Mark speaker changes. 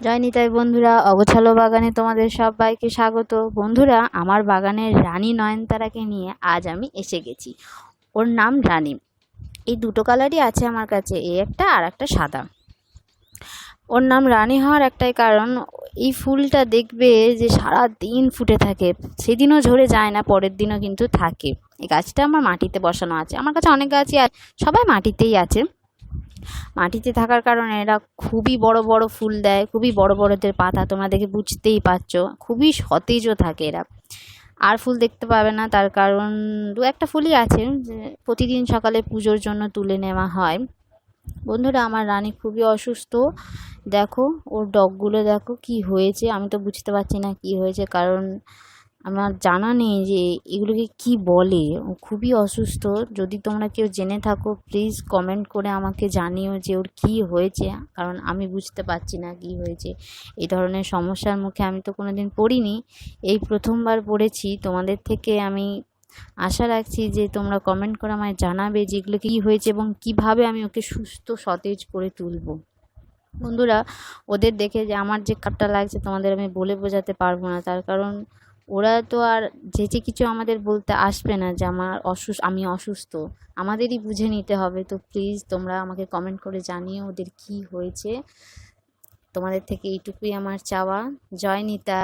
Speaker 1: জয় নিতাই বন্ধুরা, অগোছালো বাগানে তোমাদের সবাইকে স্বাগত। বন্ধুরা, আমার বাগানের রানী নয়নতারাকে নিয়ে আজ আমি এসে গেছি। ওর নাম রানী। এই দুটো কালারই আছে আমার কাছে, এই একটা আর একটা সাদা। ওর নাম রানী হওয়ার একটাই কারণ, এই ফুলটা দেখবে যে সারা দিন ফুটে থাকে। সেদিনও ঝরে যায় না, পরের দিনও কিন্তু থাকে। এই গাছটা আমার মাটিতে বসানো আছে। আমার কাছে অনেক গাছই আছে, সবাই মাটিতেই আছে। মাটিতে থাকার কারণে এরা খুবই বড় বড় ফুল দেয়, খুবই বড় বড়দের পাতা, তোমরা দেখে বুঝতেই পারছ। খুবই সতেজও থাকে এরা। আর ফুল দেখতে পাবে না, তার কারণ দু একটা ফুলই আছে প্রতিদিন সকালে পুজোর জন্য তুলে নেওয়া হয়। বন্ধুরা, আমার রানী খুবই অসুস্থ। দেখো, ওর ডগগুলো দেখো কি হয়েছে, আমি তো বুঝতে পারছি না কি হয়েছে, কারণ আমার জানা নেই যে এগুলোকে কি বলে। ও খুবই অসুস্থ। যদি তোমরা কেউ জেনে থাকো প্লিজ কমেন্ট করে আমাকে জানিও যে ওর কী হয়েছে। কারণ আমি বুঝতে পারছি না কি হয়েছে। এই ধরনের সমস্যার মুখে আমি তো কোনো দিন পড়িনি। এই প্রথমবার পড়েছি। তোমাদের থেকে আমি আশা রাখছি যে তোমরা কমেন্ট করে আমায় জানাবে যে এগুলো কী হয়েছে এবং কীভাবে আমি ওকে সুস্থ, সতেজ করে তুলবো। বন্ধুরা, ওদের দেখে যে আমার যে কাপটা লাগছে, তোমাদের আমি বলে বোঝাতে পারব না। তার কারণ ওরা তো আর যে যে কিছু আমাদের বলতে আসবে না যে, আমার অসুস্থ আমি অসুস্থ। আমাদেরই বুঝে নিতে হবে। তো প্লিজ তোমরা আমাকে কমেন্ট করে জানিয়ে ওদের কি হয়েছে। তোমাদের থেকে এইটুকুই আমার চাওয়া। জয় নিতা।